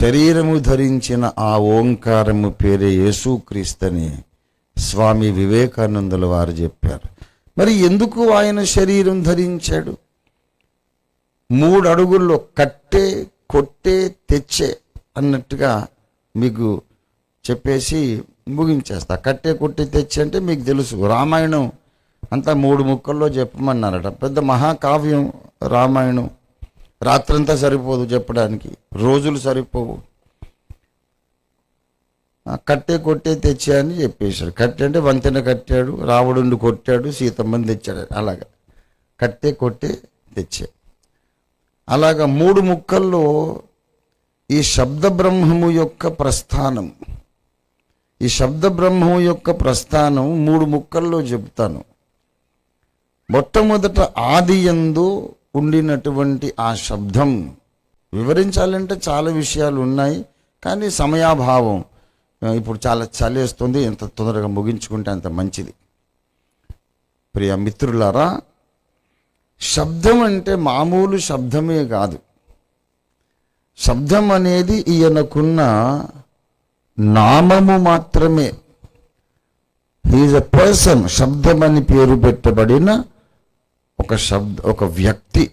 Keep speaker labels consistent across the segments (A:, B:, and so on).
A: శరీరము ధరించిన ఆ ఓంకారము పేరే యేసుక్రీస్తని స్వామి వివేకానందుల వారు చెప్పారు. మరి ఎందుకు ఆయన శరీరం ధరించాడు? మూడు అడుగుల్లో కట్టే కొట్టే తెచ్చే అన్నట్టుగా మీకు చెప్పేసి ముగించేస్తా. కట్టే కొట్టే తెచ్చే అంటే మీకు తెలుసు. రామాయణం అంతా మూడు ముక్కల్లో చెప్పమన్నారట. పెద్ద మహాకావ్యం రామాయణం. రాత్రంతా సరిపోదు చెప్పడానికి. రోజులు సరిపోవు. కట్టే కొట్టే తెచ్చా అని చెప్పేశాడు కట్టె అంటే వంతెన కట్టాడు రావణుడిని కొట్టాడు సీతమ్మని తెచ్చాడు. అలాగా. కట్టే కొట్టే తెచ్చే. అలాగా మూడు ముక్కల్లో ఈ శబ్ద బ్రహ్మము యొక్క ప్రస్థానం. ఈ శబ్ద బ్రహ్మము యొక్క ప్రస్థానం మూడు ముక్కల్లో చెప్తాను. మొట్టమొదట ఆది యందు ఉండినటువంటి ఆ శబ్దం వివరించాలంటే చాలా విషయాలు ఉన్నాయి కానీ సమయాభావం ఇప్పుడు చాలా చలేస్తుంది ఎంత తొందరగా ముగించుకుంటే అంత మంచిది. ప్రియ మిత్రులారా శబ్దం అంటే మామూలు శబ్దమే కాదు. శబ్దం అనేది ఈయనకున్న నామము మాత్రమే. ఈజ్ అ పర్సన్ శబ్దం అని పేరు పెట్టబడిన ఒక శబ్ద ఒక వ్యక్తి.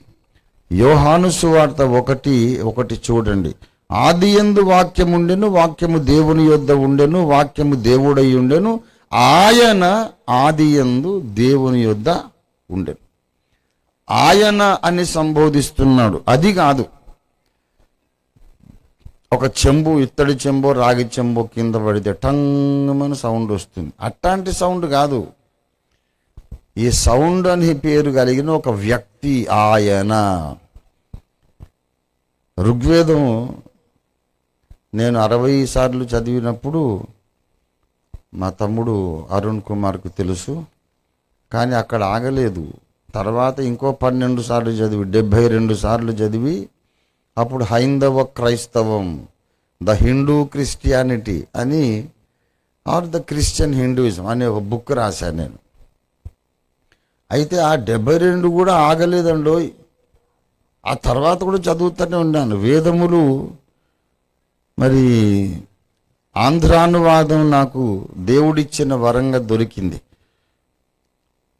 A: యోహాను సువార్త ఒకటి ఒకటి చూడండి. ఆది ఎందు వాక్యం ఉండెను వాక్యము దేవుని యొద్ద ఉండెను వాక్యము దేవుడై ఉండెను ఆయన ఆది ఎందు దేవుని యొద్ద ఉండెను. ఆయన అని సంబోధిస్తున్నాడు. అది కాదు. ఒక చెంబు ఇత్తడి చెంబు రాగి చెంబు కింద పడితే టంగమని సౌండ్ వస్తుంది. అట్లాంటి సౌండ్ కాదు. ఈ సౌండ్ అని పేరు కలిగిన ఒక వ్యక్తి ఆయన. ఋగ్వేదం నేను అరవై సార్లు చదివినప్పుడు మా తమ్ముడు అరుణ్ కుమార్కు తెలుసు. కానీ అక్కడ ఆగలేదు. తర్వాత ఇంకో పన్నెండు సార్లు చదివి డెబ్భై రెండు సార్లు చదివి అప్పుడు హైందవ క్రైస్తవం ద హిందూ క్రిస్టియానిటీ అని ఆర్ ద క్రిస్టియన్ హిందూయిజం అనే ఒక బుక్ రాశాను నేను. అయితే ఆ డెబ్బై రెండు కూడా ఆగలేదండోయ్ ఆ తర్వాత కూడా చదువుతూనే ఉన్నాను. వేదములు మరి ఆంధ్రానువాదం నాకు దేవుడిచ్చిన వరంగా దొరికింది.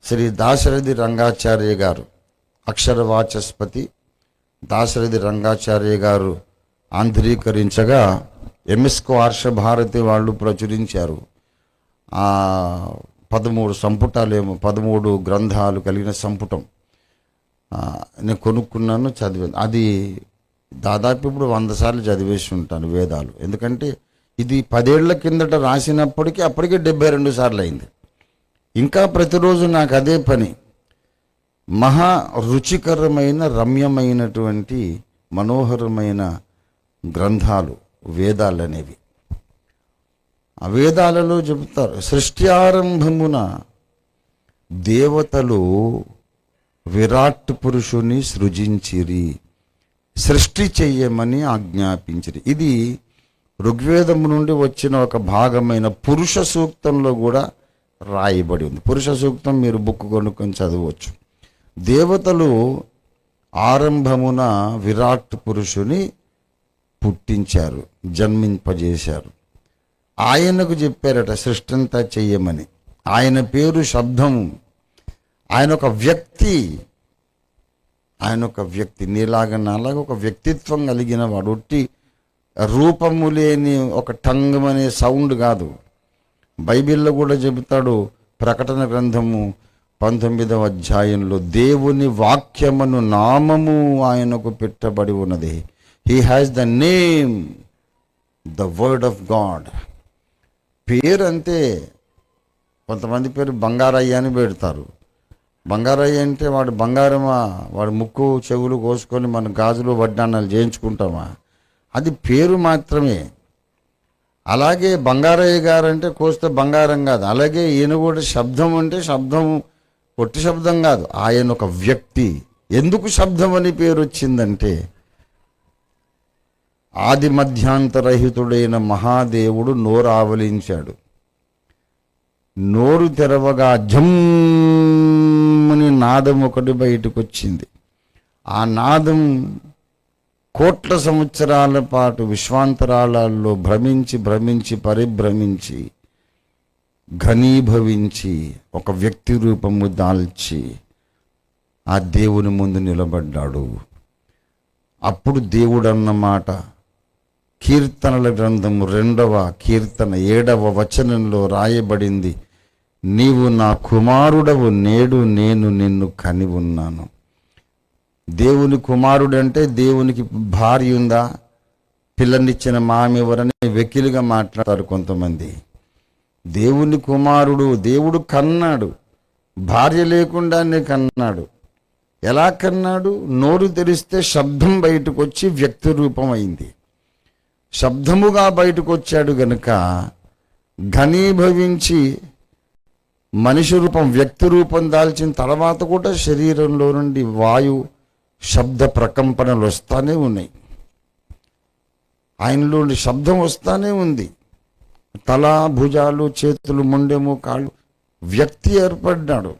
A: శ్రీ దాశరథి రంగాచార్య గారు అక్షర వాచస్పతి దాశరథి రంగాచార్య గారు ఆంధ్రీకరించగా ఎంఎస్కో హర్షభారతి వాళ్ళు ప్రచురించారు. పదమూడు సంపుటాలేమో పదమూడు గ్రంథాలు కలిగిన సంపుటం. నేను కొనుక్కున్నాను చదివాను. అది దాదాపు ఇప్పుడు వంద సార్లు చదివేసి ఉంటాను వేదాలు. ఎందుకంటే ఇది పదేళ్ళ కిందట రాసినప్పటికీ అప్పటికే డెబ్బై రెండు సార్లు అయింది. ఇంకా ప్రతిరోజు నాకు అదే పని. మహా రుచికరమైన రమ్యమైనటువంటి మనోహరమైన గ్రంథాలు వేదాలు అనేవి. ఆ వేదాలలో చెబుతారు సృష్టి ఆరంభమున దేవతలు విరాట్ పురుషుని సృజించిరి సృష్టి చెయ్యమని ఆజ్ఞాపించిరి. ఇది ఋగ్వేదం నుండి వచ్చిన ఒక భాగమైన పురుష సూక్తంలో కూడా రాయబడి ఉంది. పురుష సూక్తం మీరు బుక్ కొనుక్కొని చదవచ్చు. దేవతలు ఆరంభమున విరాట్ పురుషుని పుట్టించారు జన్మింపజేశారు. ఆయనకు చెప్పారట సృష్టి అంతా చెయ్యమని. ఆయన పేరు శబ్దము ఆయన ఒక వ్యక్తి. ఆయన ఒక వ్యక్తి. నీలాగా నాలాగా ఒక వ్యక్తిత్వం కలిగిన వాడు. ఒట్టి రూపము లేని ఒక టంగం అనే సౌండ్ కాదు. బైబిల్లో కూడా చెబుతాడు ప్రకటన గ్రంథము పంతొమ్మిదవ అధ్యాయంలో దేవుని వాక్యమును నామము ఆయనకు పెట్టబడి ఉన్నది. He has the name the word of God పేరు అంతే కొంతమంది పేరు బంగారయ్య అని పెడతారు. బంగారయ్య అంటే వాడు బంగారమా? వాడు ముక్కు చెవులు కోసుకొని మనం గాజులు వడ్డానాలు చేయించుకుంటామా? అది పేరు మాత్రమే. అలాగే బంగారయ్య గారు అంటే కోస్తే బంగారం కాదు. అలాగే ఈయన కూడా శబ్దం అంటే శబ్దం పొట్టి శబ్దం కాదు. ఆయన ఒక వ్యక్తి. ఎందుకు శబ్దం అని పేరు వచ్చిందంటే ఆది మధ్యాంతరహితుడైన మహాదేవుడు నోరు ఆవలించాడు నోరు తెరవగా జమ్మని నాదం ఒకటి బయటకు వచ్చింది ఆ నాదం కోట్ల సంవత్సరాల పాటు విశ్వాంతరాళాల్లో భ్రమించి భ్రమించి పరిభ్రమించి ఘనీభవించి ఒక వ్యక్తి రూపము దాల్చి ఆ దేవుని ముందు నిలబడ్డాడు. అప్పుడు దేవుడు అన్నమాట కీర్తనల గ్రంథము రెండవ కీర్తన ఏడవ వచనంలో రాయబడింది. నీవు నా కుమారుడవు నేడు నేను నిన్ను కని ఉన్నాను దేవుని కుమారుడంటే దేవునికి భార్య ఉందా? పిల్లనిచ్చిన మామెవరని వెకిలిగా మాట్లాడతారు కొంతమంది. దేవుని కుమారుడు దేవుడు కన్నాడు. భార్య లేకుండానే కన్నాడు. ఎలా కన్నాడు? నోరు తెరిస్తే శబ్దం బయటకు వచ్చి వ్యక్తి రూపం అయింది శబ్దముగా బయటకు వచ్చాడు గనుక ఘనీభవించి మనిషి రూపం వ్యక్తి రూపం దాల్చిన తర్వాత కూడా శరీరంలో నుండి వాయు శబ్ద ప్రకంపనలు వస్తానే ఉన్నాయి. ఆయనలో నుండి శబ్దం వస్తానే ఉంది. తల భుజాలు చేతులు ముండెము కాళ్ళు వ్యక్తి ఏర్పడ్డాడు.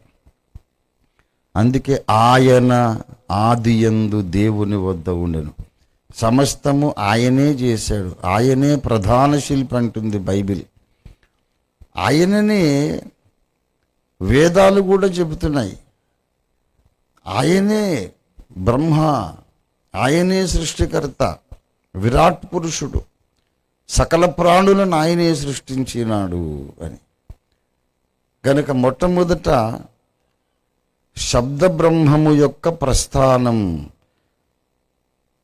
A: అందుకే ఆయన ఆదియందు దేవుని వద్ద ఉండెను. సమస్తము ఆయనే చేశాడు. ఆయనే ప్రధాన శిల్పి అంటుంది బైబిల్. ఆయననే వేదాలు కూడా చెబుతున్నాయి. ఆయనే బ్రహ్మ ఆయనే సృష్టికర్త విరాట్ పురుషుడు సకల ప్రాణులను ఆయనే సృష్టించినాడు అని. కనుక మొట్టమొదట శబ్ద బ్రహ్మము యొక్క ప్రస్థానం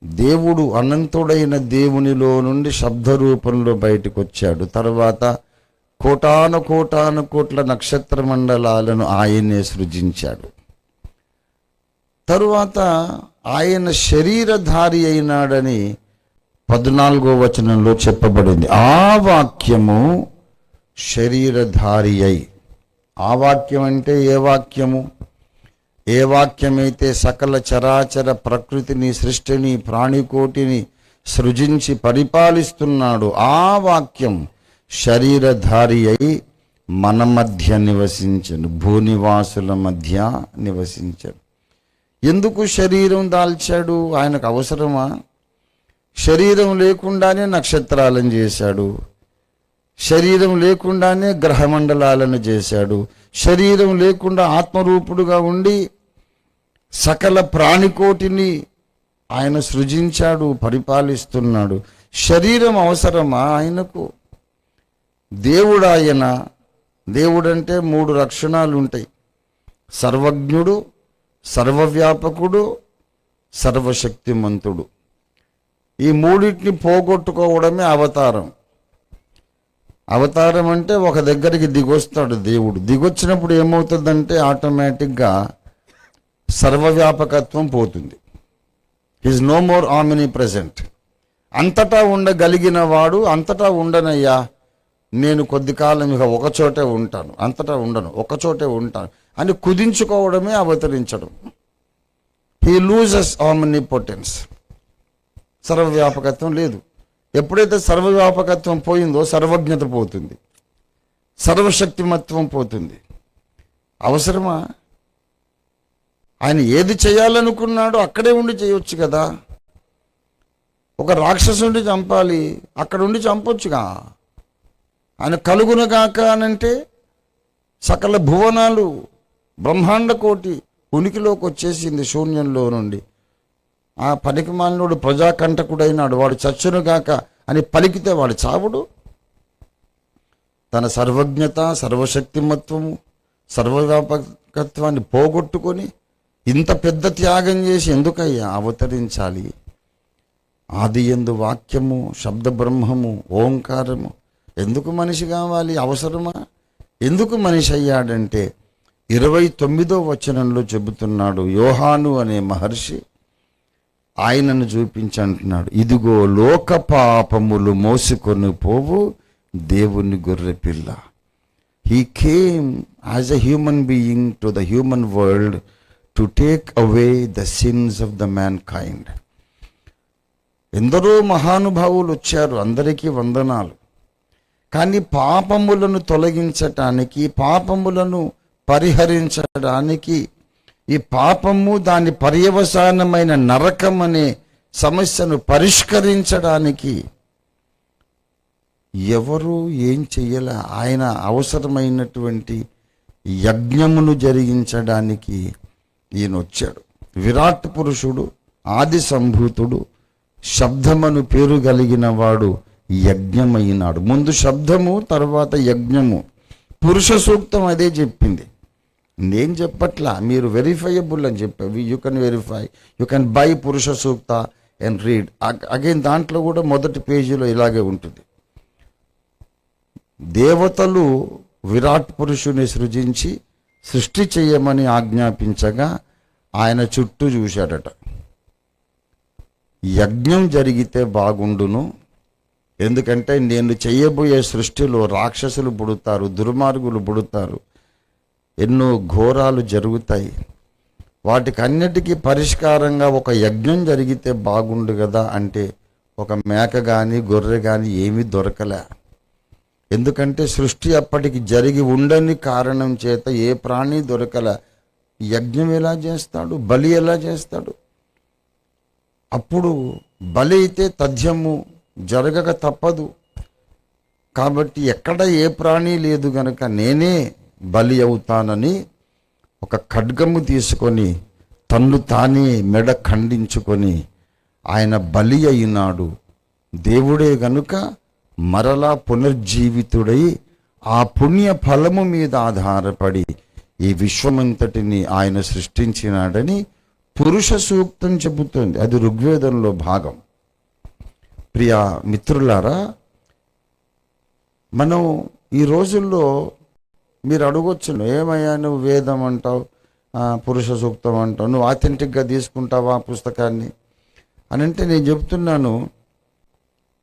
A: దేవుడు అనంతుడైన దేవునిలో నుండి శబ్ద రూపంలో బయటకు వచ్చాడు తర్వాత కోటాను కోటాను కోట్ల నక్షత్ర మండలాలను ఆయనే సృజించాడు. తరువాత ఆయన శరీరధారి అయినాడని పద్నాలుగో వచనంలో చెప్పబడింది. ఆ వాక్యము శరీరధారి అయి. ఆ వాక్యం అంటే ఏ వాక్యము? ఏ వాక్యమైతే సకల చరాచర ప్రకృతిని సృష్టిని ప్రాణికోటిని సృజించి పరిపాలిస్తున్నాడు ఆ వాక్యం శరీరధారి అయి మన మధ్య నివసించను. భూనివాసుల మధ్య నివసించను. ఎందుకు శరీరం దాల్చాడు? ఆయనకు అవసరమా? శరీరం లేకుండానే నక్షత్రాలను చేశాడు. శరీరం లేకుండానే గ్రహమండలాలను చేశాడు. శరీరం లేకుండా ఆత్మరూపుడుగా ఉండి సకల ప్రాణికోటిని ఆయన సృజించాడు పరిపాలిస్తున్నాడు. శరీరం అవసరమా ఆయనకు? దేవుడు ఆయన. దేవుడంటే మూడు లక్షణాలు ఉంటాయి. సర్వజ్ఞుడు సర్వవ్యాపకుడు సర్వశక్తిమంతుడు. ఈ మూడింటిని పోగొట్టుకోవడమే అవతారం. అవతారం అంటే ఒక దగ్గరికి దిగొస్తాడు దేవుడు. దిగొచ్చినప్పుడు ఏమవుతుందంటే ఆటోమేటిక్గా సర్వవ్యాపకత్వం పోతుంది. Is no more omnipresent అంతటా ఉండగలిగిన వాడు అంతటా ఉండనయ్యా. నేను కొద్ది కాలం ఇక ఒకచోటే ఉంటాను. అంతటా ఉండను. ఒకచోటే ఉంటాను. అని కుదించుకోవడమే అవతరించడం. హీ లూజెస్ ఆమనీ పొటెన్స్ సర్వవ్యాపకత్వం లేదు. ఎప్పుడైతే సర్వవ్యాపకత్వం పోయిందో సర్వజ్ఞత పోతుంది. సర్వశక్తిమత్వం పోతుంది. అవసరమా? ఆయన ఏది చేయాలనుకున్నాడో అక్కడే ఉండి చేయొచ్చు కదా. ఒక రాక్షసుండి చంపాలి అక్కడ ఉండి చంపొచ్చుగా. ఆయన కలుగునగాక అనంటే సకల భువనాలు బ్రహ్మాండ కోటి ఉనికిలోకి వచ్చేసింది శూన్యంలో నుండి. ఆ పనికిమాలినోడు ప్రజాకంటకుడైనాడు. వాడు చచ్చునుగాక అని పలికితే వాడు చావుడు? తన సర్వజ్ఞత సర్వశక్తిమత్వము సర్వవ్యాపకత్వాన్ని పోగొట్టుకొని ఇంత పెద్ద త్యాగం చేసి ఎందుకయ్యా అవతరించాలి? ఆది ఎందు వాక్యము శబ్ద బ్రహ్మము ఓంకారము. ఎందుకు మనిషి కావాలి? అవసరమా? ఎందుకు మనిషి అయ్యాడంటే ఇరవై తొమ్మిదో వచనంలో చెబుతున్నాడు యోహాను అనే మహర్షి. ఆయనను చూపించి అంటున్నాడు ఇదిగో లోక పాపములు మోసుకొని పోవు దేవుని గొర్రె పిల్ల. He came as a human being to the human world to take away the sins of the mankind ఎందరో మహానుభావులు వచ్చారు అందరికీ వందనాలు. కానీ పాపములను తొలగించటానికి పాపములను పరిహరించడానికి ఈ పాపము దాని పర్యవసానమైన నరకం అనే సమస్యను పరిష్కరించడానికి ఎవరు ఏం చెయ్యలే. ఆయన అవసరమైనటువంటి యజ్ఞమును జరిగించడానికి ఈయన వచ్చాడు విరాట్ పురుషుడు ఆది సంభూతుడు శబ్దమను పేరు కలిగిన వాడు యజ్ఞమైనాడు. ముందు శబ్దము తర్వాత యజ్ఞము. పురుష సూక్తం అదే చెప్పింది. నేను చెప్పట్లా మీరు వెరిఫైయబుల్ అని చెప్పావు you can verify you can by Purusha Sukta and read again దాంట్లో కూడా మొదటి పేజీలో ఇలాగే ఉంటుంది. దేవతలు విరాట్ పురుషుని సృజించి సృష్టి చేయమని ఆజ్ఞాపించగా ఆయన చుట్టూ చూశాడట. యజ్ఞం జరిగితే బాగుండును ఎందుకంటే నేను చేయబోయే సృష్టిలో రాక్షసులు పుడతారు దుర్మార్గులు పుడతారు ఎన్నో ఘోరాలు జరుగుతాయి. వాటికన్నిటికీ పరిష్కారంగా ఒక యజ్ఞం జరిగితే బాగుండు కదా అంటే ఒక మేక కానీ గొర్రె కానీ ఏమీ దొరకలే. ఎందుకంటే సృష్టి అప్పటికి జరిగి ఉండని కారణం చేత ఏ ప్రాణి దొరకల. యజ్ఞం ఎలా చేస్తాడు? బలి ఎలా చేస్తాడు? అప్పుడు బలి అయితే తథ్యము జరగక తప్పదు. కాబట్టి ఎక్కడ ఏ ప్రాణి లేదు గనక నేనే బలి అవుతానని ఒక ఖడ్గము తీసుకొని తన్ను తానే మెడ ఖండించుకొని ఆయన బలి అయినాడు. దేవుడే గనుక మరలా పునర్జీవితుడై ఆ పుణ్య ఫలము మీద ఆధారపడి ఈ విశ్వమంతటిని ఆయన సృష్టించినాడని పురుష సూక్తం చెబుతుంది. అది ఋగ్వేదంలో భాగం. ప్రియ మిత్రులారా మనం ఈ రోజుల్లో మీరు అడగొచ్చు ఏమయ్యా నువ్వు వేదం అంటావు పురుష సూక్తం అంటావు నువ్వు ఆథెంటిక్గా తీసుకుంటావా ఆ పుస్తకాన్ని? అని అంటే నేను చెప్తున్నాను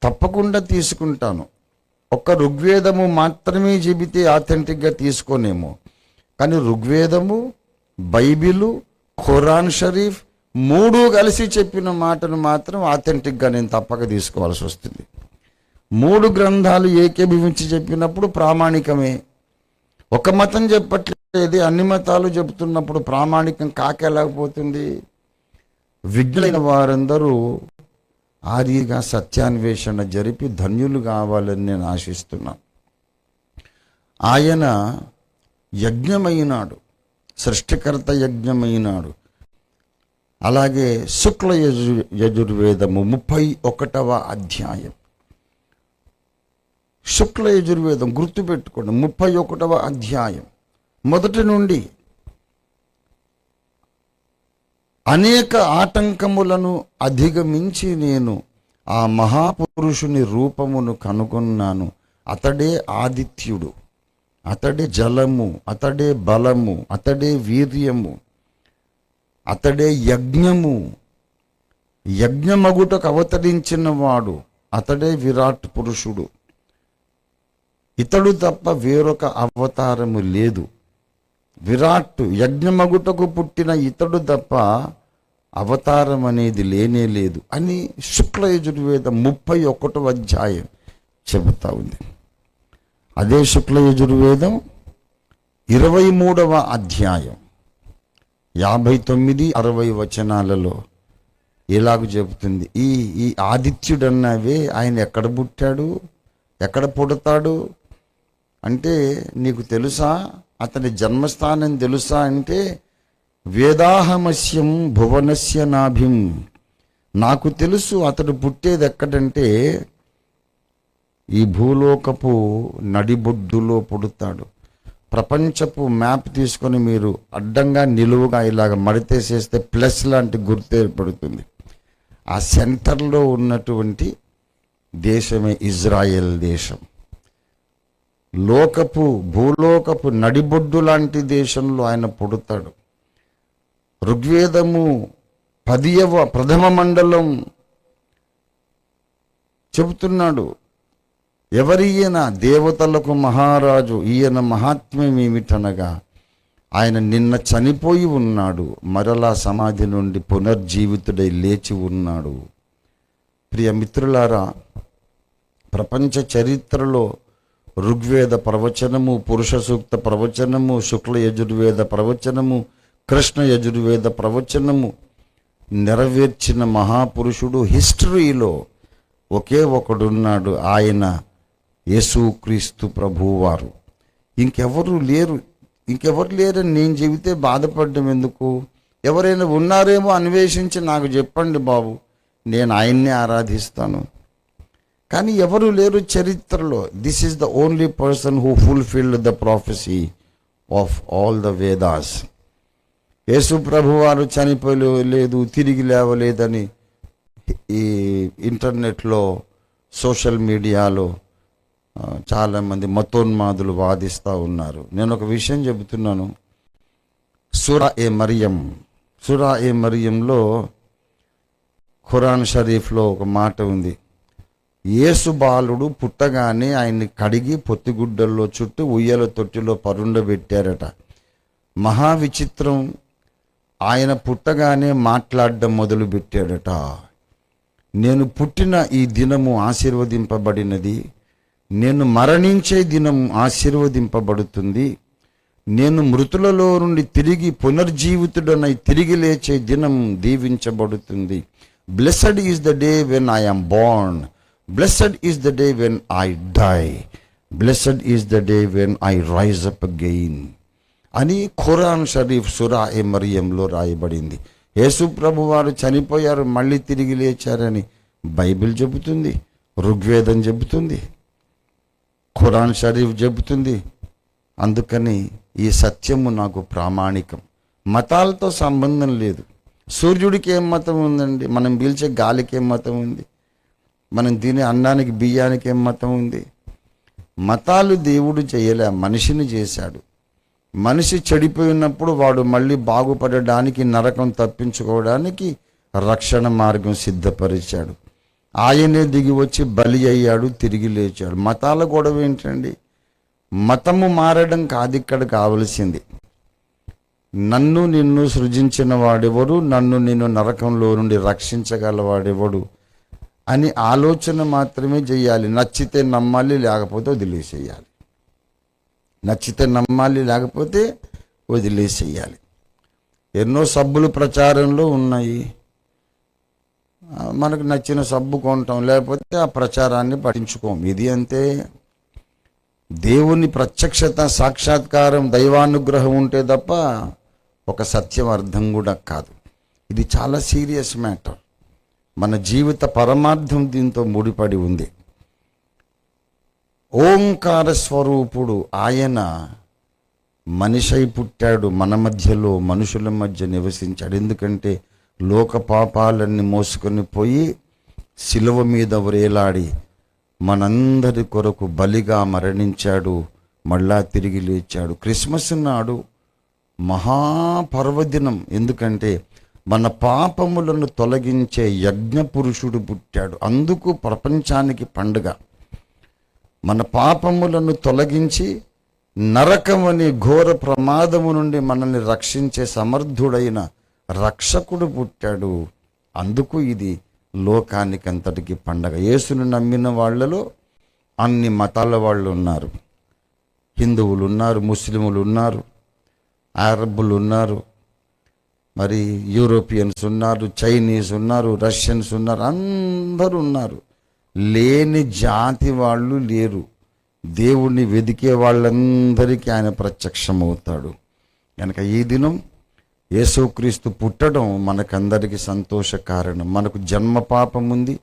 A: తప్పకుండా తీసుకుంటాను. ఒక్క ఋగ్వేదము మాత్రమే చెబితే ఆథెంటిక్గా తీసుకోనేమో. కానీ ఋగ్వేదము బైబిలు ఖురాన్ షరీఫ్ మూడు కలిసి చెప్పిన మాటను మాత్రం ఆథెంటిక్గా నేను తప్పక తీసుకోవాల్సి వస్తుంది. మూడు గ్రంథాలు ఏకీభవించి చెప్పినప్పుడు ప్రామాణికమే. ఒక మతం చెప్పట్లేదు అన్ని మతాలు చెబుతున్నప్పుడు ప్రామాణికం కాకెళ్ళకపోతుంది విజ్ఞులైన వారందరూ ఆ రీతిగా సత్యాన్వేషణ జరిపి ధన్యులు కావాలని నేను ఆశిస్తున్నాను ఆయన యజ్ఞమైనాడు సృష్టికర్త యజ్ఞమైనాడు. అలాగే శుక్ల యజు యజుర్వేదము ముప్పై ఒకటవ అధ్యాయం. శుక్ల యజుర్వేదం గుర్తుపెట్టుకోండి ముప్పై ఒకటవ అధ్యాయం. మొదటి నుండి అనేక ఆటంకములను అధిగమించి నేను ఆ మహాపురుషుని రూపమును కనుగొన్నాను. అతడే ఆదిత్యుడు అతడే జలము అతడే బలము అతడే వీర్యము అతడే యజ్ఞము. యజ్ఞమగుటకు అవతరించిన వాడు అతడే విరాట్ పురుషుడు. ఇతడు తప్ప వేరొక అవతారము లేదు. విరాట్ యజ్ఞమగుటకు పుట్టిన ఇతడు తప్ప అవతారం అనేది లేనే లేదు అని శుక్ల యజుర్వేద ముప్పై ఒకటో అధ్యాయం చెబుతా ఉంది. అదే శుక్ల యజుర్వేదం ఇరవై మూడవ అధ్యాయం యాభై తొమ్మిది అరవై వచనాలలో ఇలాగ చెబుతుంది. ఈ ఈ ఆదిత్యుడు అన్నవే ఆయన ఎక్కడ పుట్టాడు ఎక్కడ పుడతాడు? అంటే నీకు తెలుసా? అతని జన్మస్థానం తెలుసా అంటే వేదాహమస్యం భువనస్య నాభిం. నాకు తెలుసు అతడు పుట్టేది ఎక్కడంటే ఈ భూలోకపు నడిబొడ్డులో పుడతాడు. ప్రపంచపు మ్యాప్ తీసుకొని మీరు అడ్డంగా నిలువుగా ఇలాగ మడితేసేస్తే ప్లస్ లాంటి గుర్తు ఏర్పడుతుంది. ఆ సెంటర్లో ఉన్నటువంటి దేశమే ఇజ్రాయెల్ దేశం. లోకపు భూలోకపు నడిబొడ్డు లాంటి దేశంలో ఆయన పుడతాడు. ఋగ్వేదము పదియవ ప్రథమ మండలం చెబుతున్నాడు ఎవరి ఈయన? దేవతలకు మహారాజు ఈయన మహాత్మ్యం ఏమిటనగా ఆయన నిన్న చనిపోయి ఉన్నాడు మరలా సమాధి నుండి పునర్జీవితుడై లేచి ఉన్నాడు. ప్రియ మిత్రులారా ప్రపంచ చరిత్రలో ఋగ్వేద ప్రవచనము పురుష సూక్త ప్రవచనము శుక్ల యజుర్వేద ప్రవచనము కృష్ణ యజుర్వేద ప్రవచనము. నెరవేర్చిన మహాపురుషుడు హిస్టరీలో ఒకే ఒకడున్నాడు ఆయన యేసుక్రీస్తు ప్రభువారు. ఇంకెవరు లేరు ఇంకెవరు లేరని నేను చెబితే బాధపడడం ఎందుకు? ఎవరైనా ఉన్నారేమో అన్వేషించి నాకు చెప్పండి బాబు నేను ఆయన్నే ఆరాధిస్తాను. కానీ ఎవరు లేరు చరిత్రలో. This is the only person who fulfilled the prophecy of all the Vedas Yesu ప్రభు వారు చనిపోలేదు తిరిగి లేవలేదని ఈ ఇంటర్నెట్లో సోషల్ మీడియాలో చాలామంది మతోన్మాదులు వాదిస్తూ ఉన్నారు. నేను ఒక విషయం చెబుతున్నాను. సురా ఏ మరియం. సురా ఏ మరియంలో ఖురాన్ షరీఫ్లో ఒక మాట ఉంది. యేసు బాలుడు పుట్టగానే ఆయన్ని కడిగి పొత్తిగుడ్డల్లో చుట్టూ ఉయ్యల తొట్టిలో పరుండబెట్టారట. మహా విచిత్రం. ఆయన పుట్టగానే మాట్లాడడం మొదలుపెట్టాడట. నేను పుట్టిన ఈ దినము ఆశీర్వదింపబడినది. నేను మరణించే దినం ఆశీర్వదింపబడుతుంది. నేను మృతులలో నుండి తిరిగి పునర్జీవితుడనై తిరిగి లేచే దినం దీవించబడుతుంది. Blessed is the day when I born born blessed is the day when I die blessed is the day when I rise up again అని ఖురాన్ షరీఫ్ సురా ఏ మరియంలో రాయబడింది. యేసు ప్రభు వారు చనిపోయారు మళ్ళీ తిరిగి లేచారని బైబిల్ చెబుతుంది ఋగ్వేదం చెబుతుంది ఖురాన్ షరీఫ్ చెబుతుంది. అందుకని ఈ సత్యము నాకు ప్రామాణికం. మతాలతో సంబంధం లేదు. సూర్యుడికి ఏం మతం ఉందండి? మనం పీల్చే గాలికి ఏం మతం ఉంది? మనం తినే అన్నానికి బియ్యానికి ఏం మతం ఉంది? మతాలు దేవుడు చేయలే మనిషిని చేశాడు. మనిషి చెడిపోయినప్పుడు వాడు మళ్ళీ బాగుపడడానికి నరకం తప్పించుకోవడానికి రక్షణ మార్గం సిద్ధపరిచాడు. ఆయనే దిగి వచ్చి బలి అయ్యాడు తిరిగి లేచాడు. మతాల గొడవ ఏంటండి? మతము మారడం కాదు ఇక్కడ కావలసింది. నన్ను నిన్ను సృజించిన వాడెవడు నన్ను నిన్ను నరకంలో నుండి రక్షించగలవాడెవడు? అని ఆలోచన మాత్రమే చేయాలి. నచ్చితే నమ్మాలి లేకపోతే వదిలేసేయాలి. నచ్చితే నమ్మాలి లేకపోతే వదిలేసేయాలి. ఎన్నో సబ్బులు ప్రచారంలో ఉన్నాయి. మనకు నచ్చిన సబ్బు కొంటాం లేకపోతే ఆ ప్రచారాన్ని పఠించుకోం ఇది అంతే దేవుని ప్రత్యక్షత సాక్షాత్కారం దైవానుగ్రహం ఉంటే తప్ప ఒక సత్యం అర్థం కూడా కాదు. ఇది చాలా సీరియస్ మ్యాటర్. మన జీవిత పరమార్థం దీంతో ముడిపడి ఉంది. ఓంకార స్వరూపుడు ఆయన మనిషై పుట్టాడు మన మధ్యలో మనుషుల మధ్య నివసించాడు. ఎందుకంటే లోక పాపాలన్నీ మోసుకొని పోయి శిలువ మీద వ్రేలాడి మనందరి కొరకు బలిగా మరణించాడు మళ్ళా తిరిగి లేచాడు. క్రిస్మస్ నాడు మహాపర్వదినం. ఎందుకంటే మన పాపములను తొలగించే యజ్ఞ పురుషుడు పుట్టాడు. అందుకు ప్రపంచానికి పండుగ. మన పాపములను తొలగించి నరకం అనే ఘోర ప్రమాదము నుండి మనల్ని రక్షించే సమర్థుడైన రక్షకుడు పుట్టాడు. అందుకు ఇది లోకానికంతటికి పండగ. యేసును నమ్మిన వాళ్ళలో అన్ని మతాల వాళ్ళు ఉన్నారు. హిందువులు ఉన్నారు ముస్లిములు ఉన్నారు అరబ్బులు ఉన్నారు మరి యూరోపియన్స్ ఉన్నారు చైనీస్ ఉన్నారు రష్యన్స్ ఉన్నారు అందరూ ఉన్నారు. లేని జాతి వాళ్ళు లేరు. దేవుణ్ణి వెదికే వాళ్ళందరికీ ఆయన ప్రత్యక్షమవుతాడు. కనుక ఈ దినం యేసుక్రీస్తు పుట్టడం మనకందరికీ సంతోష కారణం మనకు జన్మ పాపం ఉంది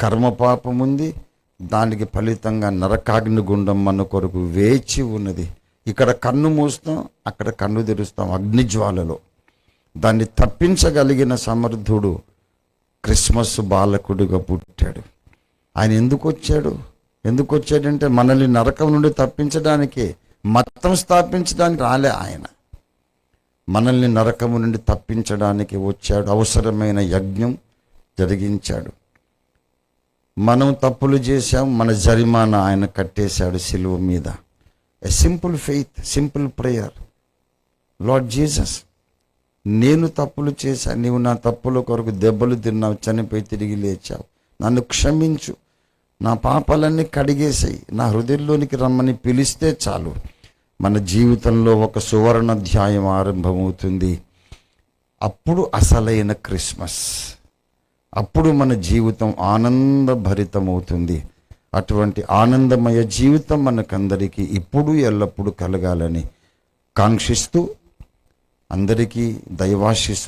A: కర్మ పాపం ఉంది. దానికి ఫలితంగా నరకాగ్ని గుండం మన కొరకు వేచి ఉన్నది. ఇక్కడ కన్ను మూస్తాం అక్కడ కన్ను తెరుస్తాం అగ్నిజ్వాలలో. దాన్ని తప్పించగలిగిన సమర్థుడు క్రిస్మస్ బాలకుడిగా పుట్టాడు. ఆయన ఎందుకు వచ్చాడు? ఎందుకు వచ్చాడంటే మనల్ని నరకం నుండి తప్పించడానికి మతం స్థాపించడానికి రాలే ఆయన. మనల్ని నరకము నుండి తప్పించడానికి వచ్చాడు. అవసరమైన యజ్ఞం జరిగించాడు. మనం తప్పులు చేశాం మన జరిమానా ఆయన కట్టేశాడు సిలువ మీద. A simple faith simple prayer Lord Jesus నేను తప్పులు చేశాను నీవు నా తప్పుల కొరకు దెబ్బలు తిన్నావు చనిపోయి తిరిగి లేచావు. నన్ను క్షమించు. నా పాపాలన్నీ కడిగేసాయి. నా హృదయంలోనికి రమ్మని పిలిస్తే చాలు. మన జీవితంలో ఒక సువర్ణ అధ్యాయం ఆరంభమవుతుంది. అప్పుడు అసలైన క్రిస్మస్. అప్పుడు మన జీవితం ఆనందభరితమవుతుంది. అటువంటి ఆనందమయ జీవితం మనకందరికీ ఇప్పుడు ఎల్లప్పుడూ కలగాలని కాంక్షిస్తూ అందరికీ దైవాశీస్సు